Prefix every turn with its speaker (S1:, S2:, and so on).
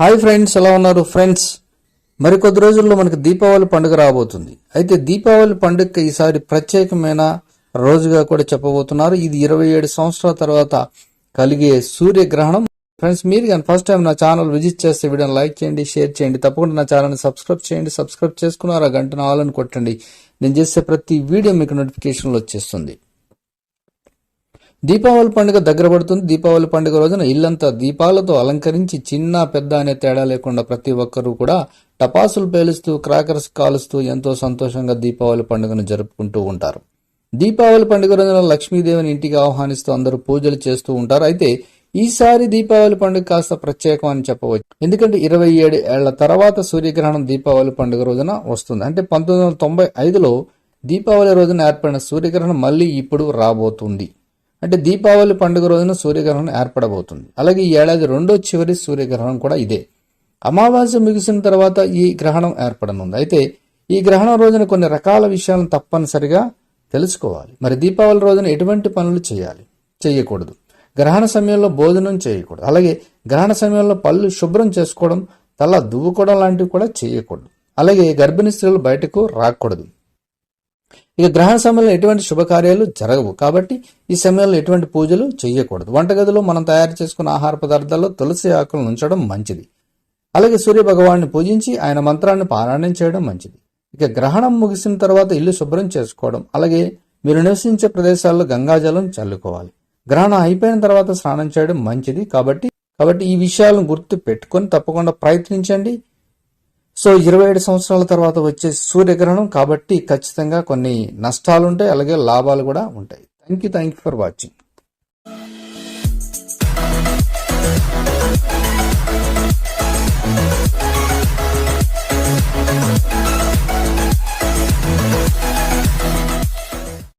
S1: Hi friends ఎలా ఉన్నారు? Friends మరికొద్ది రోజుల్లో మనకు దీపావళి పండుగ రాబోతుంది. అయితే దీపావళి పండుగకి ఈసారి ప్రత్యేకమైన రోజుగా కూడా చెప్పబోతున్నారు. ఇది ఇరవై ఏడు సంవత్సరాల తర్వాత కలిగే సూర్యగ్రహణం. ఫ్రెండ్స్ మీరు కానీ ఫస్ట్ టైం నా ఛానల్ విజిట్ చేస్తే వీడియోని లైక్ చేయండి షేర్ చేయండి. తప్పకుండా నా ఛానల్ని సబ్స్క్రైబ్ చేయండి. సబ్స్క్రైబ్ చేసుకున్నారు? ఆ గంటను ఆల్ అని కొట్టండి. నేను చేసే ప్రతి వీడియో మీకు నోటిఫికేషన్లు వచ్చేస్తుంది. దీపావళి పండుగ దగ్గర పడుతుంది. దీపావళి పండుగ రోజున ఇల్లంతా దీపాలతో అలంకరించి చిన్న పెద్ద అనే తేడా లేకుండా ప్రతి ఒక్కరూ కూడా టపాసులు పేలుస్తూ క్రాకర్స్ కాలుస్తూ ఎంతో సంతోషంగా దీపావళి పండుగను జరుపుకుంటూ ఉంటారు. దీపావళి పండుగ రోజున లక్ష్మీదేవిని ఇంటికి ఆహ్వానిస్తూ అందరూ పూజలు చేస్తూ ఉంటారు. అయితే ఈసారి దీపావళి పండుగ కాస్త ప్రత్యేకం అని చెప్పవచ్చు. ఎందుకంటే ఇరవై ఏడు ఏళ్ళ తర్వాత సూర్యగ్రహణం దీపావళి పండుగ రోజున వస్తుంది. అంటే పంతొమ్మిది వందల తొంభై ఐదులో దీపావళి రోజున ఏర్పడిన సూర్యగ్రహణం మళ్ళీ ఇప్పుడు రాబోతుంది. అంటే దీపావళి పండుగ రోజున సూర్యగ్రహణం ఏర్పడబోతుంది. అలాగే ఈ ఏడాది రెండో చివరి సూర్యగ్రహణం కూడా ఇదే. అమావాస్య ముగిసిన తర్వాత ఈ గ్రహణం ఏర్పడనుంది. అయితే ఈ గ్రహణం రోజున కొన్ని రకాల విషయాలను తప్పనిసరిగా తెలుసుకోవాలి. మరి దీపావళి రోజున ఎటువంటి పనులు చేయాలి? చేయకూడదు. గ్రహణ సమయంలో భోజనం చేయకూడదు. అలాగే గ్రహణ సమయంలో పళ్ళు శుభ్రం చేసుకోవడం తల దువ్వుకోవడం లాంటివి కూడా చేయకూడదు. అలాగే గర్భిణీ స్త్రీలు బయటకు రాకూడదు. ఇక గ్రహణ సమయంలో ఎటువంటి శుభకార్యాలు జరగవు. కాబట్టి ఈ సమయంలో ఎటువంటి పూజలు చేయకూడదు వంటగదిలో మనం తయారు చేసుకున్న ఆహార పదార్థాల్లో తులసి ఆకులను ఉంచడం మంచిది. అలాగే సూర్య భగవాన్ని పూజించి ఆయన మంత్రాన్ని పారాయణం చేయడం మంచిది. ఇక గ్రహణం ముగిసిన తర్వాత ఇల్లు శుభ్రం చేసుకోవడం. అలాగే మీరు నివసించే ప్రదేశాల్లో గంగాజలం చల్లుకోవాలి. గ్రహణం అయిపోయిన తర్వాత స్నానం చేయడం మంచిది. కాబట్టి కాబట్టి ఈ విషయాలను గుర్తు పెట్టుకొని తప్పకుండా ప్రయత్నించండి. సో ఇరవై ఏడు సంవత్సరాల తర్వాత వచ్చే సూర్యగ్రహణం కాబట్టి ఖచ్చితంగా కొన్ని నష్టాలు ఉంటాయి అలాగే లాభాలు కూడా ఉంటాయి. Thank you thank you for watching